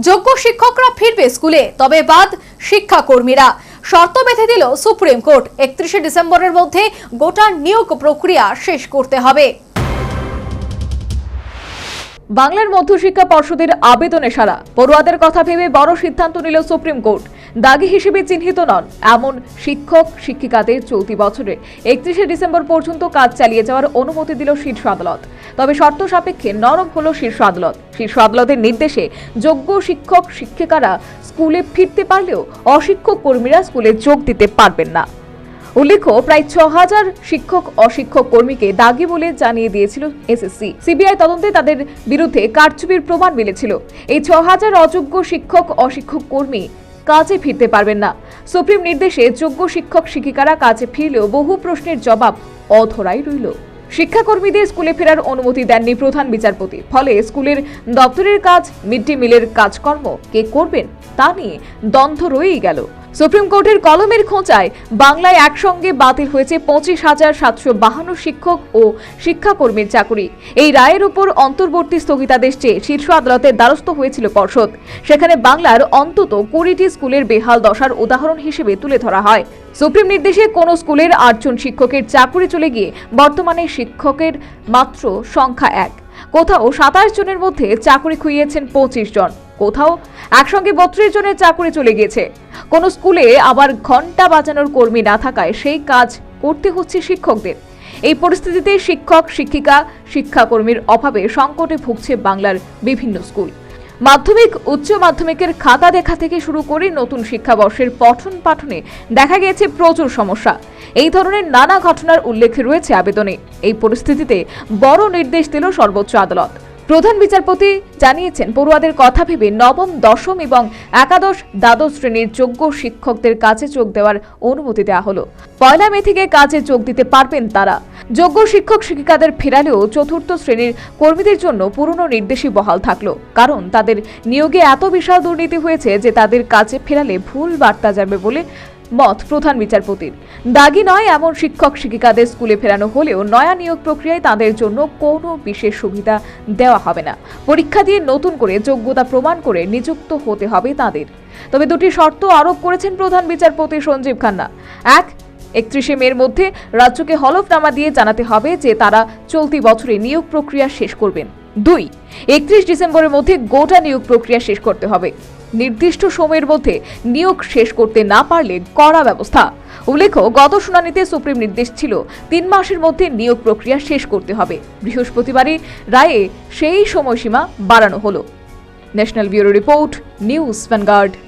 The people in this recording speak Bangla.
যোগ্য শিক্ষকরা ফিরবে স্কুলে, তবে বাদ শিক্ষাকর্মীরা। শর্ত বেঁধে দিল সুপ্রিম কোর্ট। একত্রিশে ডিসেম্বরের মধ্যে গোটা নিয়োগ প্রক্রিয়া শেষ করতে হবে। বাংলার মধ্যশিক্ষা পর্ষদের আবেদনে সারা পড়ুয়াদের কথা ভেবে বড় সিদ্ধান্ত নিল সুপ্রিম কোর্ট। দাগি হিসেবে চিহ্নিত নন, এমন শিক্ষক, শিক্ষিকাদের চলতি বছরে। একত্রিশে ডিসেম্বর পর্যন্ত কাজ চালিয়ে যাওয়ার অনুমতি দিল শীর্ষ আদালত। তবে শর্ত সাপেক্ষে নরম হল শীর্ষ আদালত। শীর্ষ আদালতের নির্দেশে যোগ্য শিক্ষক, শিক্ষিকারা স্কুলে ফিরতে পারলেও অশিক্ষক কর্মীরা স্কুলে যোগ দিতে পারবেন না। উল্লেখ্য, প্রায় ছ হাজার শিক্ষক অশিক্ষক কর্মীকে দাগি বলে জানিয়ে দিয়েছিল এসএসসি। সিবিআই তদন্তে তাদের বিরুদ্ধে কারচুপির প্রমাণ মিলেছিল। এই ছ হাজার অযোগ্য শিক্ষক অশিক্ষক কর্মী কাজে ফিরতে পারবেন না। সুপ্রিম নির্দেশে যোগ্য শিক্ষক শিক্ষিকারা কাজে ফিরলেও বহু প্রশ্নের জবাব অধরাই রইল। শিক্ষাকর্মীদের স্কুলে ফেরার অনুমতি দেননি প্রধান বিচারপতি। ফলে স্কুলের দপ্তরের কাজ মিড ডে মিলের কাজকর্ম কে করবেন তা নিয়ে দ্বন্দ্ব রয়েই গেল। সুপ্রিম কোর্টের কলমের খোঁচায় বাংলায় একসঙ্গে বাতিল হয়েছে পঁচিশ হাজার সাতশো বাহান্ন শিক্ষক ও শিক্ষাকর্মীর চাকরি। এই রায়ের উপর অন্তর্বর্তী স্থগিতাদেশ চেয়ে শীর্ষ আদালতের দ্বারস্থ হয়েছিল পর্ষদ। সেখানে বাংলার অন্তত কুড়িটি স্কুলের বেহাল দশার উদাহরণ হিসেবে তুলে ধরা হয়। সুপ্রিম নির্দেশে কোনো স্কুলের আটজন শিক্ষকের চাকরি চলে গিয়ে বর্তমানে শিক্ষকের মাত্র সংখ্যা এক। কোথাও সাতাশ জনের মধ্যে চাকরি খুইয়েছেন পঁচিশ জন। কোথাও একসঙ্গে বত্রিশ জনের চাকরি চলে গিয়েছে। কোন স্কুলে আবার ঘণ্টা বাজানোর কর্মী না থাকায় সেই কাজ করতে হচ্ছে শিক্ষকদের। এই পরিস্থিতিতে শিক্ষক, শিক্ষিকা, শিক্ষাকর্মীর অভাবে সংকটে ভুগছে বাংলার বিভিন্ন স্কুল। মাধ্যমিক, উচ্চ মাধ্যমিকের খাতা দেখা থেকে শুরু করে নতুন শিক্ষাবর্ষের পঠন পাঠনে দেখা গিয়েছে প্রচুর সমস্যা। এই ধরনের নানা ঘটনার উল্লেখ রয়েছে আবেদনে। এই পরিস্থিতিতে বড় নির্দেশ দিল সর্বোচ্চ আদালত। প্রধান বিচারপতি জানিয়েছেন, পড়ুয়াদের কথা ভেবে নবম, দশম এবং একাদশ দ্বাদশ শ্রেণির যোগ্য শিক্ষকদের কাছে যোগ দেওয়ার অনুমতি দেওয়া হলো। পয়লা মে থেকে কাজে যোগ দিতে পারবেন তারা। যোগ্য শিক্ষক শিক্ষিকাদের ফেরালেও চতুর্থ শ্রেণির কর্মীদের জন্য পুরনো নির্দেশই বহাল থাকল। কারণ তাদের নিয়োগে এত বিশাল দুর্নীতি হয়েছে যে তাদের কাছে ফেরালে ভুল বার্তা যাবে বলে মত প্রধান বিচারপতির। দাগি নয়, এমন শিক্ষক শিক্ষিকাদের স্কুলে ফেরানো হলেও নয়া নিয়োগ প্রক্রিয়ায় তাদের জন্য কোনো বিশেষ সুবিধা দেওয়া হবে না। পরীক্ষা দিয়ে নতুন করে যোগ্যতা প্রমাণ করে নিযুক্ত হতে হবে তাদের। তবে দুটি শর্ত আরোপ করেছেন প্রধান বিচারপতি সঞ্জীব খান্না। এক একত্রিশে মের মধ্যে রাজ্যকে হলফনামা দিয়ে জানাতে হবে যে তারা চলতি বছরে নিয়োগ প্রক্রিয়া শেষ করবেন। দুই, একত্রিশ ডিসেম্বরের মধ্যে গোটা নিয়োগ প্রক্রিয়া শেষ করতে হবে। নির্দিষ্ট সময়ের মধ্যে নিয়োগ শেষ করতে না পারলে কড়া ব্যবস্থা। উল্লেখ্য, গত শুনানিতে সুপ্রিম নির্দেশ ছিল তিন মাসের মধ্যে নিয়োগ প্রক্রিয়া শেষ করতে হবে। বৃহস্পতিবারই রায়ে সেই সময়সীমা বাড়ানো হলো। National bureau report, news Vanguard.